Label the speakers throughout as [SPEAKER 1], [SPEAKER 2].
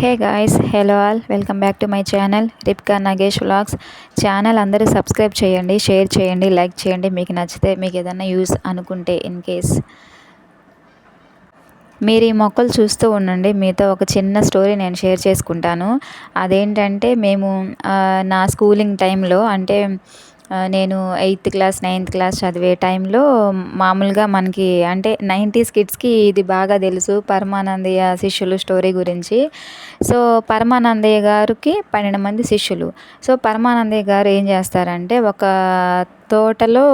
[SPEAKER 1] Hey guys hello all welcome back to my channel Ripka Nagesh vlogs channel అందరూ subscribe చేయండి share చేయండి like చేయండి. మీకు నచ్చితే మీకు ఏదైనా యూస్ అనుకుంటే ఇన్ కేస్ మీరు ఈ మొక్కలు చూస్తూ ఉండండి. మీతో ఒక చిన్న స్టోరీ నేను షేర్ చేసుకుంటాను. అదేంటంటే మేము నా స్కూలింగ్ టైంలో అంటే నేను ఎయిత్ క్లాస్ నైన్త్ క్లాస్ చదివే టైంలో మామూలుగా మనకి అంటే నైంటీస్ కిడ్స్కి ఇది బాగా తెలుసు పరమానందయ్య శిష్యులు స్టోరీ గురించి. సో పరమానందయ్య గారికి పన్నెండు మంది శిష్యులు. సో పరమానందయ్య గారు ఏం చేస్తారంటే ఒక తోటలో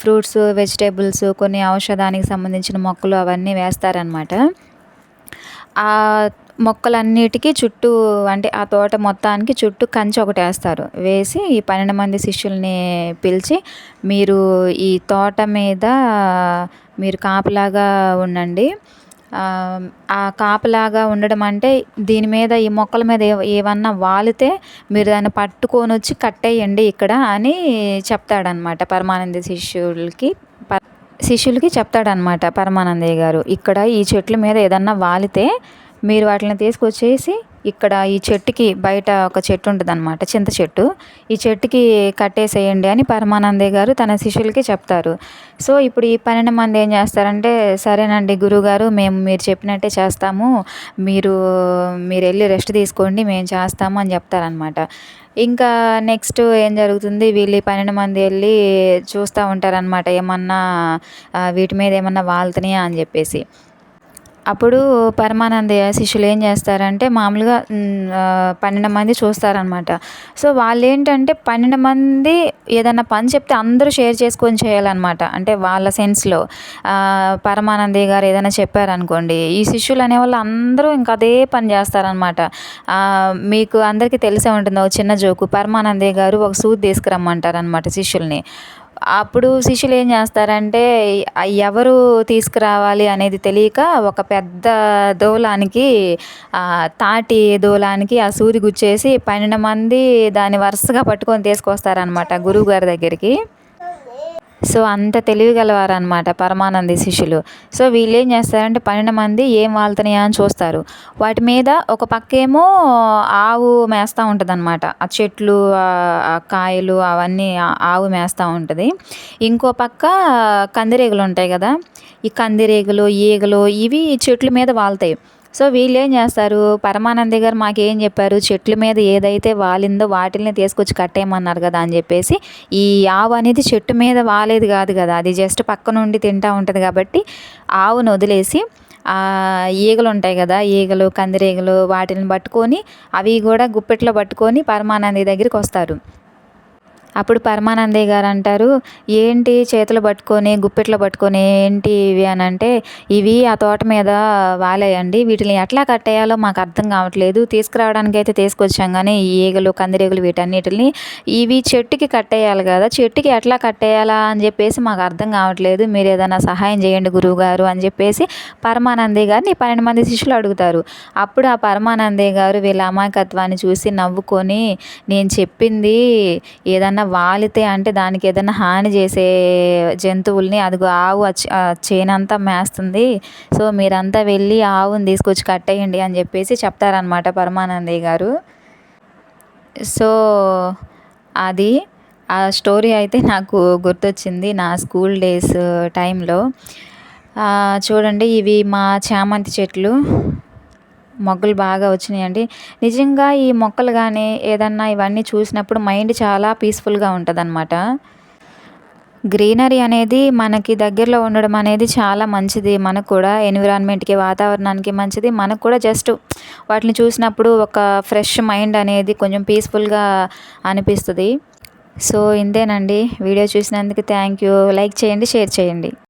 [SPEAKER 1] ఫ్రూట్స్ వెజిటేబుల్స్ కొన్ని ఔషధానికి సంబంధించిన మొక్కలు అవన్నీ వేస్తారనమాట ఆ మొక్కలన్నిటికీ చుట్టూ అంటే ఆ తోట మొత్తానికి చుట్టూ కంచె ఒకటి వేస్తారు. వేసి ఈ పన్నెండు మంది శిష్యుల్ని పిలిచి మీరు ఈ తోట మీద మీరు కాపలాగా ఉండండి. ఆ కాపలాగా ఉండడం అంటే దీని మీద ఈ మొక్కల మీద ఏమన్నా వాలితే మీరు దాన్ని పట్టుకొని వచ్చి కట్టేయండి ఇక్కడ అని చెప్తాడనమాట పరమానంద శిష్యులకి. శిష్యులకి చెప్తాడనమాట పరమానందయ్య గారు ఇక్కడ ఈ చెట్ల మీద ఏదన్నా వాలితే మీరు వాటిని తీసుకొచ్చేసి ఇక్కడ ఈ చెట్టుకి బయట ఒక చెట్టు ఉంటుంది అనమాట చింత చెట్టు. ఈ చెట్టుకి కట్టేసేయండి అని పరమానందయ్య గారు తన శిష్యులకి చెప్తారు. సో ఇప్పుడు ఈ పన్నెండు మంది ఏం చేస్తారంటే సరేనండి గురువుగారు మేము మీరు చెప్పినట్టే చేస్తాము. మీరు మీరు వెళ్ళి రెస్ట్ తీసుకోండి మేము చేస్తాము అని చెప్తారనమాట ఇంకా నెక్స్ట్ ఏం జరుగుతుంది? వీళ్ళు పన్నెండు మంది వెళ్ళి చూస్తూ ఉంటారనమాట ఏమన్నా వీటి మీద ఏమన్నా వాళ్తున్నాయా అని చెప్పేసి. అప్పుడు పరమానందయ్య శిష్యులు ఏం చేస్తారంటే మామూలుగా పన్నెండు మంది చూస్తారనమాట సో వాళ్ళు ఏంటంటే పన్నెండు మంది ఏదైనా పని చెప్తే అందరూ షేర్ చేసుకొని చేయాలన్నమాట. అంటే వాళ్ళ సెన్స్లో. పరమానందయ్య గారు ఏదైనా చెప్పారనుకోండి ఈ శిష్యులు అనేవాళ్ళు అందరూ ఇంకా అదే పని చేస్తారనమాట మీకు అందరికీ తెలిసే ఉంటుంది ఒక చిన్న జోకు. పరమానందయ్య గారు ఒక సూది తీసుకురమ్మంటారనమాట శిష్యుల్ని. అప్పుడు శిష్యులు ఏం చేస్తారంటే ఎవరు తీసుకురావాలి అనేది తెలియక ఒక పెద్ద దూలానికి తాటి దూలానికి ఆ సూది గుచ్చేసి పన్నెండు మంది దాన్ని వరుసగా పట్టుకొని తీసుకొస్తారనమాట గురువు గారి దగ్గరికి. సో అంత తెలివి గలవారనమాట పరమానంది శిష్యులు. సో వీళ్ళు ఏం చేస్తారంటే పన్నెండు మంది ఏం వాళ్తున్నాయా అని చూస్తారు. వాటి మీద ఒక పక్కేమో ఆవు మేస్తూ ఉంటుంది అనమాట ఆ చెట్లు కాయలు అవన్నీ ఆవు మేస్తూ ఉంటుంది. ఇంకో పక్క కందిరేగులు ఉంటాయి కదా. ఈ కందిరేగులు ఈగలు ఇవి చెట్ల మీద వాళ్తాయి. సో వీళ్ళు ఏం చేస్తారు? పరమానంద గారు మాకేం చెప్పారు? చెట్ల మీద ఏదైతే వాలిందో వాటిల్ని తీసుకొచ్చి కట్టేయమన్నారు కదా అని చెప్పేసి ఈ ఆవు అనేది చెట్టు మీద వాలేదు కాదు కదా అది జస్ట్ పక్క నుండి తింటూ ఉంటుంది కాబట్టి ఆవును వదిలేసి ఈగలు ఉంటాయి కదా ఈగలు కందిరీగలు వాటిని పట్టుకొని అవి కూడా గుప్పెట్లో పట్టుకొని పరమానంది దగ్గరికి వస్తారు. అప్పుడు పరమానందయ్య గారు అంటారు ఏంటి చేతులు పట్టుకొని గుప్పెట్లు పట్టుకొని ఏంటి ఇవి? అని అంటే ఇవి ఆ తోట మీద వాలేయండి. వీటిని ఎట్లా కట్టేయాలో మాకు అర్థం కావట్లేదు. తీసుకురావడానికి అయితే తీసుకొచ్చాం కానీ ఈ ఈగలు కందిరీగలు వీటన్నిటిని ఇవి చెట్టుకి కట్టేయాలి కదా. చెట్టుకి ఎట్లా కట్టేయాలా? అని చెప్పేసి మాకు అర్థం కావట్లేదు. మీరు ఏదైనా సహాయం చేయండి గురువు గారు అని చెప్పేసి పరమానందయ్య గారిని పన్నెండు మంది శిష్యులు అడుగుతారు. అప్పుడు ఆ పరమానందయ్య గారు వీళ్ళ అమాయకత్వాన్ని చూసి నవ్వుకొని నేను చెప్పింది ఏదన్నా వాలితే అంటే దానికి ఏదైనా హాని చేసే జంతువుల్ని అదిగో ఆవు చేనంతా మేస్తుంది. సో మీరంతా వెళ్ళి ఆవుని తీసుకొచ్చి కట్టేయండి అని చెప్పేసి చెప్తారనమాట పరమానందయ్య గారు. సో అది ఆ స్టోరీ అయితే నాకు గుర్తొచ్చింది నా స్కూల్ డేస్ టైంలో. చూడండి ఇవి మా చామంతి చెట్లు. మొగ్గలు బాగా వచ్చినాయండి. నిజంగా ఈ మొక్కలు కానీ ఏదన్నా ఇవన్నీ చూసినప్పుడు మైండ్ చాలా పీస్ఫుల్గా ఉంటుంది అనమాట గ్రీనరీ అనేది మనకి దగ్గరలో ఉండడం అనేది చాలా మంచిది. మనకు కూడా ఎన్విరాన్మెంట్కి వాతావరణానికి మంచిది. మనకు కూడా జస్ట్ వాటిని చూసినప్పుడు ఒక ఫ్రెష్ మైండ్ అనేది కొంచెం పీస్ఫుల్గా అనిపిస్తుంది. సో ఇంతేనండి. వీడియో చూసినందుకు థ్యాంక్ యూ. లైక్ చేయండి షేర్ చేయండి.